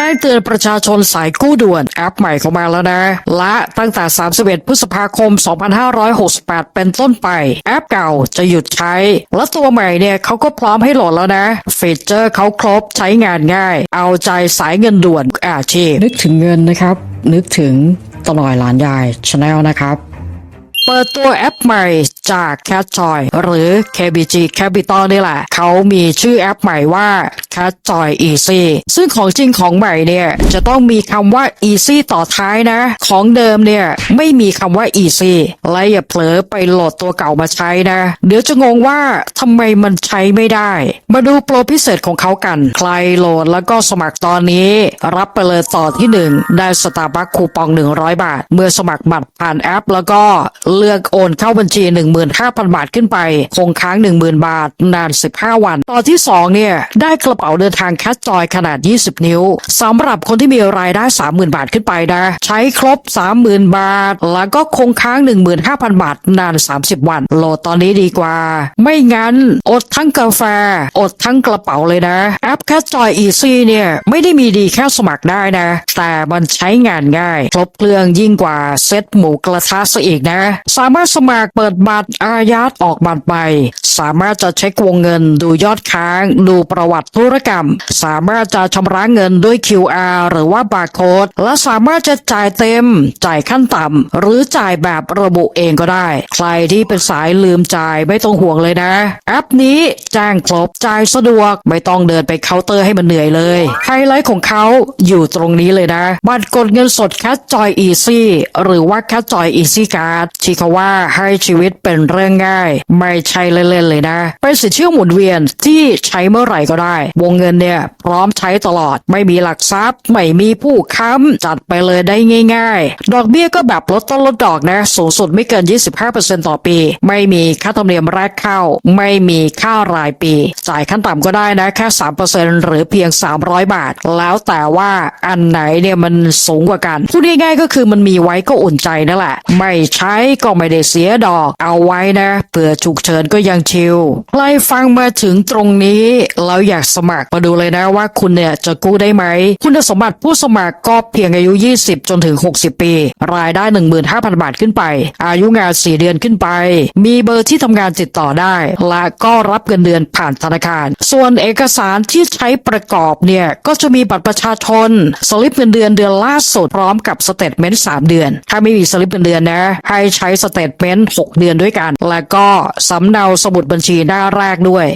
จ้งเตือนประชาชนสายกู้ด่วนแอปใหม่เข้ามาแล้วนะ และตั้งแต่ 31 พฤษภาคม 2568 เป็นต้นไป แอปเก่าจะหยุดใช้ และตัวใหม่เนี่ยเขาก็พร้อมให้โหลดแล้วนะฟีเจอร์เขาครบใช้งานง่าย เอาใจสายเงินด่วนอาชีพนึกถึงเงินนะครับ นึกถึงตลอยหลานยายชาแนลนะครับ เปิดตัวแอปใหม่จาก Catjoy หรือ KBG Capital นี่แหละ เขามีชื่อแอปใหม่ว่า Catjoy Easy ซึ่งของจริงของใหม่เนี่ย จะต้องมีคำว่า Easy ต่อท้ายนะ ของเดิมเนี่ย ไม่มีคำว่า Easy และอย่าเผลอไปโหลดตัวเก่ามาใช้นะ เดี๋ยวจะงงว่าทำไมมันใช้ไม่ได้ มาดูโปรพิเศษของเขากัน ใครโหลดแล้วก็สมัครตอนนี้ รับไปเลยต่อที่ 1 ได้สตาร์บัคคูปอง 100 บาท เมื่อสมัครบัตรผ่านแอปแล้วก็เลือกโอนเข้าบัญชี 15,000 บาทขึ้นไป คงค้าง 10,000 บาท นาน 15 วันต่อที่ 2 เนี่ย ได้กระเป๋าเดินทางแคชจอยขนาด 20 นิ้วสำหรับคนที่มีรายได้ 30,000 บาทขึ้นไปนะ ใช้ครบ 30,000 บาท แล้วก็คงค้าง 15,000 บาท นาน 30 วัน โหลดตอนนี้ดีกว่า ไม่งั้น อดทั้งกาแฟ อดทั้งกระเป๋าเลยนะ แอปแคชจอยอีซี่เนี่ย ไม่ได้มีดีแค่สมัครได้นะ แต่มันใช้งานง่าย ครบเครื่องยิ่งกว่าเซ็ตหมูกระทะซะอีกนะสามารถสมัครเปิดบัตรอายัดออกบัตรไป สามารถจะเช็ควงเงิน ดูยอดค้าง ดูประวัติธุรกรรม สามารถจะชำระเงินด้วย QR หรือว่าบาร์โค้ดและสามารถจะจ่ายเต็ม จ่ายขั้นต่ำหรือจ่ายแบบระบุเองก็ได้ ใครที่เป็นสายลืมจ่ายไม่ต้องห่วงเลยนะ แอปนี้แจ้งครบจ่ายสะดวกไม่ต้องเดินไปเคาน์เตอร์ให้มันเหนื่อยเลยไฮไลท์ของเขาอยู่ตรงนี้เลยนะ บัตรกดเงินสดแค t จอยอีซี่หรือว่าแค t จอยอีซี่การ์ดที่เขาว่าให้ชีวิตเป็นเรื่องง่าย ไม่ใช่เล่นๆเลยนะ เป็นสินเชื่อหมุนเวียนที่ใช้เมื่อไหร่ก็ได้ วงเงินเนี่ยพร้อมใช้ตลอด ไม่มีหลักทรัพย์ ไม่มีผู้ค้ำ จัดไปเลยได้ง่าย ๆ ดอกเบี้ยก็แบบลดต้นลดดอกนะ สูงสุดไม่เกิน 25%ต่อปี ไม่มีค่าธรรมเนียมแรกเข้า ไม่มีค่ารายปี จ่ายขั้นต่ำก็ได้นะแค่ 3%หรือเพียง 300 บาท แล้วแต่ว่าอันไหนเนี่ยมันสูงกว่ากัน พูดง่ายๆก็คือมันมีไว้ก็อุ่นใจนั่นแหละ ไม่ใช้ก็ไม่ได้เสียดอก เอาไว้นะเผื่อฉุกเฉินก็ยังชิลใครฟังมาถึงตรงนี้แล้วอยากสมัครมาดูเลยนะว่าคุณเนี่ยจะกู้ได้ไหม คุณสมบัติผู้สมัครก็เพียงอายุ 20 จนถึง 60 ปี รายได้ 15,000 บาทขึ้นไป อายุงาน 4 เดือนขึ้นไป มีเบอร์ที่ทำงานติดต่อได้ และก็รับเงินเดือนผ่านธนาคาร ส่วนเอกสารที่ใช้ประกอบเนี่ยก็จะมีบัตรประชาชน สลิปเงินเดือนเดือนล่าสุดพร้อมกับสเตทเมนต์3เดือน ถ้าไม่มีสลิปเงินเดือนนะ ให้ใช้สเตทเมนต์6เดือนด้วยกัน และก็สำเนาสมุดบัญชีหน้าแรกด้วย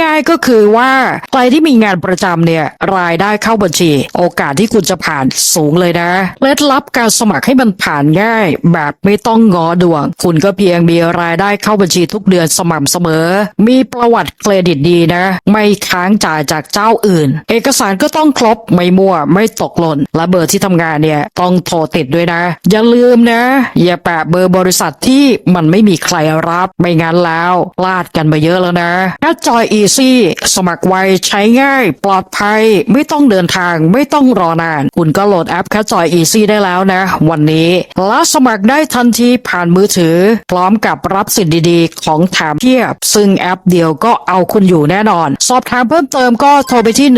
ง่าย ๆก็คือว่าใครที่มีงานประจำเนี่ยรายได้เข้าบัญชี โอกาสที่คุณจะผ่านสูงเลยนะเคล็ดลับการสมัครให้มันผ่านง่าย แบบไม่ต้องงอดวง คุณก็เพียงมีรายได้เข้าบัญชีทุกเดือนสม่ำเสมอ มีประวัติเครดิตดีนะ ไม่ค้างจ่ายจากเจ้าอื่น เอกสารก็ต้องครบไม่มั่วไม่ตกหล่นและเบอร์ที่ทำงานเนี่ยต้องโทรติดด้วยนะ อย่าลืมนะ อย่าแปะเบอร์บริษัทที่มันไม่มีใครรับ ไม่งั้นแล้วพลาดกันมาเยอะแล้วนะแอดจอยอีซี่สมัครไวใช้ง่าย ปลอดภัย ไม่ต้องเดินทางไม่ต้องรอนาน คุณก็โหลดแอปแคจอยอีซี่ได้แล้วนะ วันนี้และสมัครได้ทันทีผ่านมือถือ พร้อมกับรับสิทธิ์ดีๆ ของแถมเทียบ ซึ่งแอปเดียวก็เอาคุณอยู่แน่นอน สอบถามเพิ่มเติมก็โทรไปที่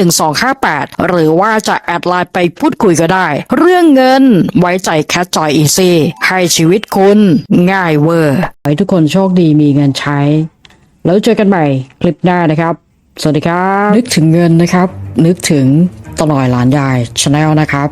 1258 หรือว่าจะแอดไลน์ไปพูดคุยก็ได้ เรื่องเงินไว้ใจแคจอยอีซี่ให้ชีวิตคุณ ง่ายเวอร์ให้ทุกคนโชคดีมีเงินใช้ แล้วเจอกันใหม่คลิปหน้านะครับ สวัสดีครับ นึกถึงเงินนะครับ นึกถึงตลอยหลานยายชาแนลนะครับ